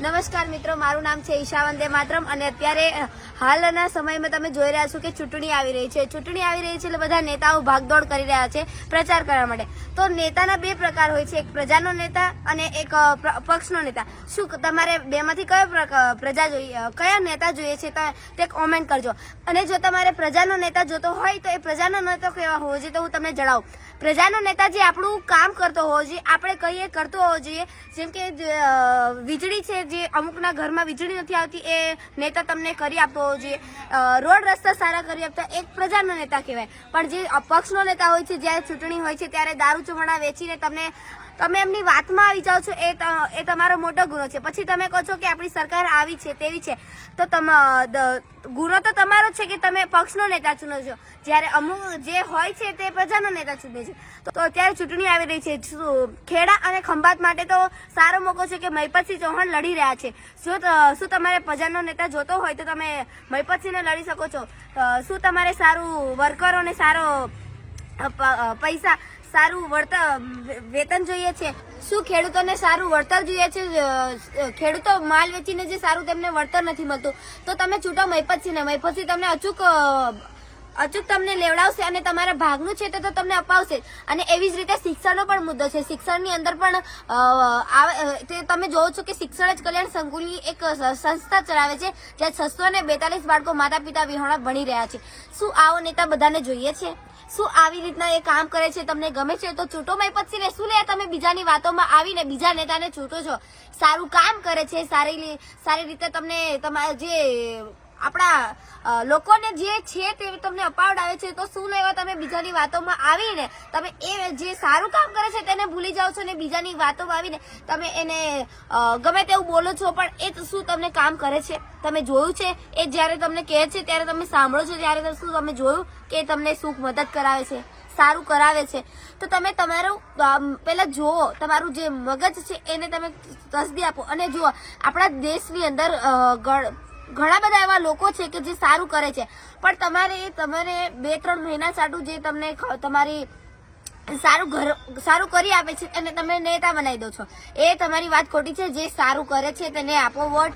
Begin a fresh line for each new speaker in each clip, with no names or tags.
નમસ્કાર મિત્રો, મારું નામ છે ઈશા વંદે માતરમ અને અત્યારે હાલના સમયમાં તમે જોઈ રહ્યા છો કે ચૂંટણી આવી રહી છે. ચૂંટણી આવી રહી છે એટલે બધા નેતાઓ ભાગદોડ કરી રહ્યા છે પ્રચાર કરવા માટે. તો નેતાના બે પ્રકાર હોય છે. એક પ્રજાનો નેતા અને એક પક્ષનો નેતા. શું તમારે બેમાંથી કયો પ્રજા જોઈએ? કયા નેતા જોઈએ છે તે કોમેન્ટ કરજો. અને જો તમારે પ્રજાનો નેતા જોતો હોય તો એ પ્રજાનો નેતા કેવા હોવો જોઈએ તો હું તમને જણાવું. પ્રજાનો નેતા જે આપણું કામ કરતો હોવો જોઈએ, આપણે કહીએ, કરતો હોવો જોઈએ. જેમ કે વીજળી છે જે અમુકના ઘરમાં વીજળી નથી આવતી, એ નેતા તમને કરી આપવો જોઈએ રોડ રસ્તા સારા કરી આપતા, એક પ્રજાનો નેતા કહેવાય. પણ જે અપક્ષનો નેતા હોય છે, જ્યારે ચૂંટણી હોય છે, ત્યારે દારૂ ચમણા વેચીને તમને તમે એમની વાતમાં આવી જાઓ છો, એ તમારો મોટો ગુનો છે. પછી તમે કહો છો કે આપણી સરકાર આવી છે, તેવી છે. તો તમ ગુનો તો તમારો છે કે તમે પક્ષનો નેતા ચૂનો છો. જ્યારે અમુક જે હોય છે તે પ્રજાનો નેતા ચૂને છે. તો અત્યારે ચૂંટણી આવી રહી છે. ખેડા અને ખંભાત માટે તો સારો મોકો છે કે મહિપતસિંહ ચૌહાણ લડી રહ્યા છે. શું શું તમારે પ્રજાનો નેતા જોતો હોય તો તમે મહિપતસિંહને લડી શકો છો? શું તમારે સારું વર્કરોને સારો પૈસા સારું વળતર વેતન જોઈએ છે. શું ખેડૂતોને સારું વળતર જોઈએ છે? ખેડૂતો માલ વેચીને જે સારું તેમને વળતર નથી મળતું. તો તમે છૂટો મહિપતસિંહને મહિપતસિંહ તમને અચૂક અચૂક તમને લેવડાવશે અને તમારા ભાગનું છે તે તમને અપાવશે. અને એવી જ રીતે શિક્ષણનો પણ મુદ્દો છે. શિક્ષણની અંદર પણ તમે જોવો છો કે શિક્ષણ જ કલ્યાણ સંકુલની એક સંસ્થા ચલાવે છે, જ્યાં છસો ને બેતાલીસ બાળકો માતા પિતા વિહોણા ભણી રહ્યા છે. શું આવો નેતા બધાને જોઈએ છે? શું આવી રીતના એ કામ કરે છે તમને ગમે છે તો ચૂંટો પછી શું લે, તમે બીજાની વાતોમાં આવીને બીજા નેતાને ચૂંટો છો. સારું કામ કરે છે, સારી સારી રીતે તમને તમારા જે આપણા લોકોને જે છે તે તમને અપાવડાવે છે, તો શું લેવા તમે બીજાની વાતોમાં આવીને તમે એ જે સારું કામ કરે છે તેને ભૂલી જાઓ છો ને બીજાની વાતોમાં આવીને તમે એને ગમે તેવું બોલો છો, પણ એ શું તમને કામ કરે છે? તમે જોયું છે? એ જ્યારે તમને કહે છે, ત્યારે તમે સાંભળો છો, ત્યારે શું તમે જોયું કે તમને શું મદદ કરાવે છે, સારું કરાવે છે? તો તમે તમારું પહેલાં જુઓ, તમારું જે મગજ છે એને તમે તસદી આપો. અને જુઓ, આપણા દેશની અંદર ઘણા બધા એવા લોકો છે કે જે સારું કરે છે. પણ તમારે તમારે બે, ત્રણ મહિના સાટું જે તમને તમારી સારું ઘર, સારું કરી આપે છે અને તમે નેતા બનાવી દો છો. એ તમારી વાત ખોટી છે. જે સારું કરે છે તેને આપો વોટ.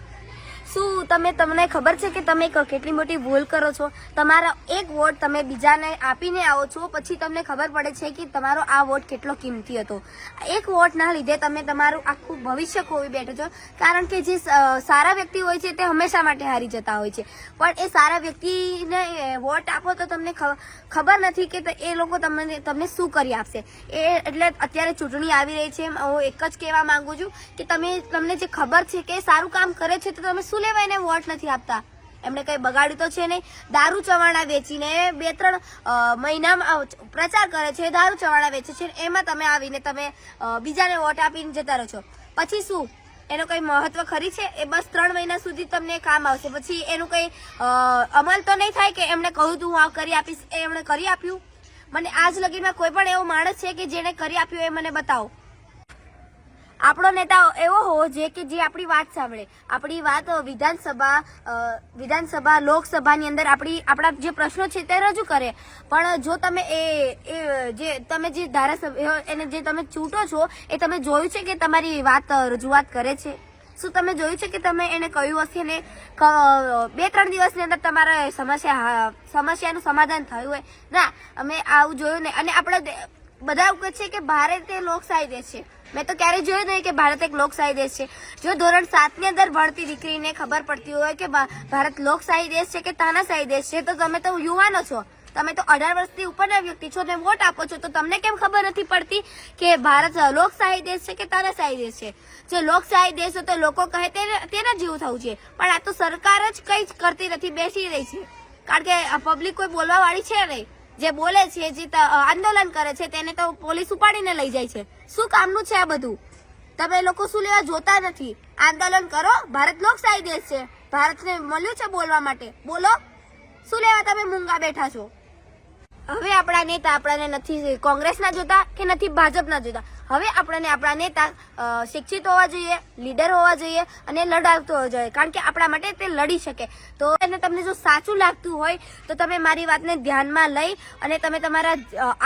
શું તમે તમને ખબર છે કે તમે કેટલી મોટી ભૂલ કરો છો? તમારા એક વોટ તમે બીજાને આપીને આવો છો, પછી તમને ખબર પડે છે કે તમારો આ વોટ કેટલો કિંમતી હતો. એક વોટના લીધે તમે તમારું આખું ભવિષ્ય ખોવી બેઠો છો, કારણ કે જે સારા વ્યક્તિ હોય છે તે હંમેશા માટે હારી જતા હોય છે. પણ એ સારા વ્યક્તિને વોટ આપો તો તમને ખબર નથી કે એ લોકો તમને તમને શું કરી આપશે. એ એટલે અત્યારે ચૂંટણી આવી રહી છે. હું એક જ કહેવા માંગુ છું કે તમે, તમને જે ખબર છે કે સારું કામ કરે છે તો તમે શું લેવા એને વોટ નથી આપતા? એમણે કઈ બગાડ્યું તો છે નહીં. દારૂ ચવાણા વેચીને બે ત્રણ મહિનામાં પ્રચાર કરે છે, દારૂ ચવાણા વેચે છે એમાં તમે આવીને તમે બીજાને વોટ આપીને જતા રહો છો. પછી શું? એનો કઈ મહત્વ ખરી છે? એ બસ ત્રણ મહિના સુધી તમને કામ આવશે. પછી એનું કઈ અમલ તો નહીં થાય કે એમણે કહ્યું તું હું આ કરી આપીશ? એ એમણે કરી આપ્યું? મને આજ લગીમાં કોઈ પણ એવો માણસ છે કે જેને કરી આપ્યું એ મને બતાવો. આપણો નેતા એવો હોવો જોઈએ કે જે આપણી વાત સાંભળે. આપણી વાત વિધાનસભા વિધાનસભા, લોકસભાની અંદર આપણી, આપણા જે પ્રશ્નો છે તે રજૂ કરે. પણ, જો તમે એ જે, તમે જે ધારાસભ્ય, એને જે તમે ચૂંટો છો, એ તમે જોયું છે કે તમારી વાત રજૂઆત કરે છે? શું તમે જોયું છે કે તમે એને કહ્યું હશે ને બે, ત્રણ દિવસની અંદર તમારા સમસ્યા સમસ્યાનું સમાધાન થયું હોય? ના, અમે આવું જોયું ને અને આપણે બધા એવું કહે છે કે ભારત એ લોકશાહી દેશ છે. મેં તો ક્યારેય જોયું નહીં કે ભારત એક લોકશાહી દેશ છે. જો ધોરણ સાતની અંદર ભણતી દીકરીને ખબર પડતી હોય કે ભારત લોકશાહી દેશ છે કે તાનાશાહી દેશ છે, તો તમે તો યુવાનો છો. તમે તો અઢાર વર્ષથી ઉપરના વ્યક્તિ છો ને વોટ આપો છો, તો તમને કેમ ખબર નથી પડતી કે ભારત લોકશાહી દેશ છે કે તાનાશાહી દેશ છે? જે લોકશાહી દેશ તો લોકો કહે તેના જેવું થવું છે પણ આ તો સરકાર જ કંઈ જ કરતી નથી, બેસી રહી છે. કારણ કે પબ્લિક કોઈ બોલવા વાળી છે નહીં. જે બોલે છે, જે આંદોલન કરે છે, તેને તો પોલીસ ઉપાડીને લઈ જાય છે. શું કામનું છે આ બધું? તમે લોકો શું લેવા જોતા નથી? આંદોલન કરો, ભારત લોકશાહી દેશ છે. ભારતને મળ્યું છે બોલવા માટે. બોલો, શું લેવા તમે મૂંગા બેઠા છો? હવે આપણા નેતા આપણાને નથી કોંગ્રેસના જોતા કે નથી ભાજપના જોતા. હવે આપણને આપણા નેતા શિક્ષિત હોવા જોઈએ, લીડર હોવા જોઈએ અને લડાવતો હોવો જોઈએ. કારણ કે આપણા માટે તે લડી શકે. તો એને તમને જો સાચું લાગતું હોય, તો તમે મારી વાતને ધ્યાનમાં લઈ અને તમે તમારા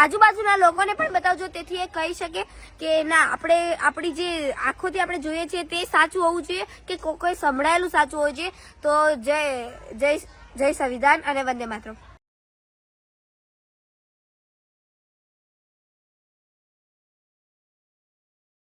આજુબાજુના લોકોને પણ બતાવજો. તેથી એ કહી શકે કે, ના, આપણે, આપણી જે આંખોથી આપણે જોઈએ છીએ તે સાચું હોવું જોઈએ કે, કોઈ સંભળાયેલું સાચું હોવું જોઈએ. તો જય જય જય સંવિધાન અને વંદે માતરમ.